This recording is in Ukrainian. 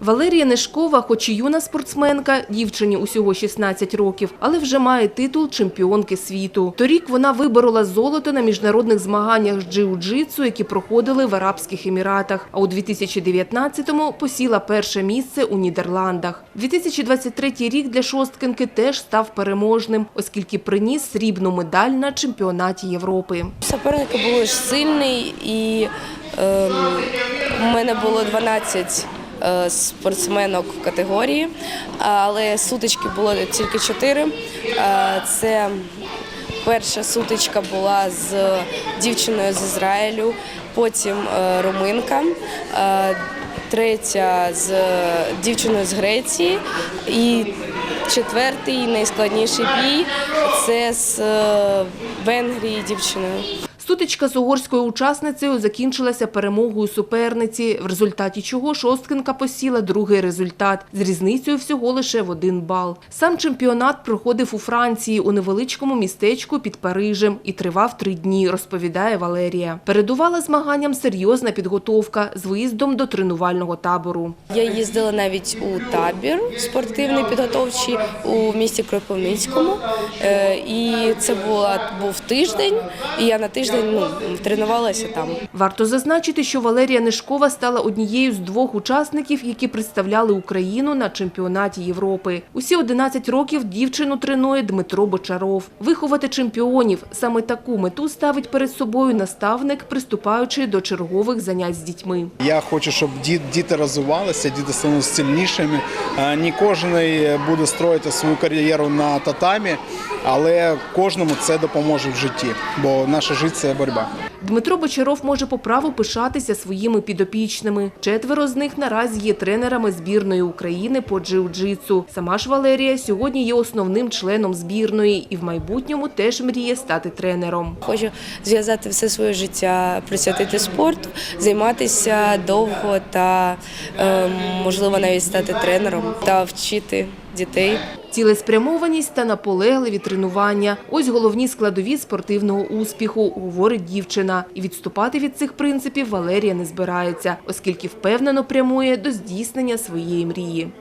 Валерія Нешкова, хоч і юна спортсменка, дівчині усього 16 років, але вже має титул чемпіонки світу. Торік вона виборола золото на міжнародних змаганнях з джиу-джитсу, які проходили в Арабських Еміратах. А у 2019-му посіла перше місце у Нідерландах. 2023 рік для шосткинки теж став переможним, оскільки приніс срібну медаль на чемпіонаті Європи. Суперник був сильний і ем, у мене було 12 е, спортсменок категорії, але сутички було тільки 4. Е, Це перша сутичка була з дівчиною з Ізраїлю, потім е, руминка. е, Третя з дівчиною з Греції і четвертий найскладніший бій це з е, Венгрії дівчиною. Сутичка з угорською учасницею закінчилася перемогою суперниці, в результаті чого шосткинка посіла другий результат з різницею всього лише в один бал. Сам чемпіонат проходив у Франції у невеличкому містечку під Парижем і тривав три дні, розповідає Валерія. Передувала змаганням серйозна підготовка з виїздом до тренувального табору. Я їздила навіть у табір спортивний підготовчий у місті Кропивницькому. Е, І це була був тиждень, і я на тиждень ну, тренувалася там. Варто зазначити, що Валерія Нишкова стала однією з двох учасників, які представляли Україну на чемпіонаті Європи. Усі 11 років дівчину тренує Дмитро Бочаров. Виховати чемпіонів саме таку мету ставить перед собою наставник, приступаючи до чергових занять з дітьми. Я хочу, щоб ді- діти розвивалися, діти становилися сильнішими. Е, Не кожен буде строїти свою кар'єру на татамі, але кожному це допоможе в житті, бо наше життя це боротьба. Дмитро Бочаров може по праву пишатися своїми підопічними. Четверо з них наразі є тренерами збірної України по джиу-джитсу. Сама ж Валерія сьогодні є основним членом збірної і в майбутньому теж мріє стати тренером. Хочу зв'язати все своє життя, присвятити спорту, займатися довго та е, можливо навіть стати тренером та вчити дітей. Цілеспрямованість та наполегливі тренування – ось головні складові спортивного успіху, говорить дівчина. І відступати від цих принципів Валерія не збирається, оскільки впевнено прямує до здійснення своєї мрії.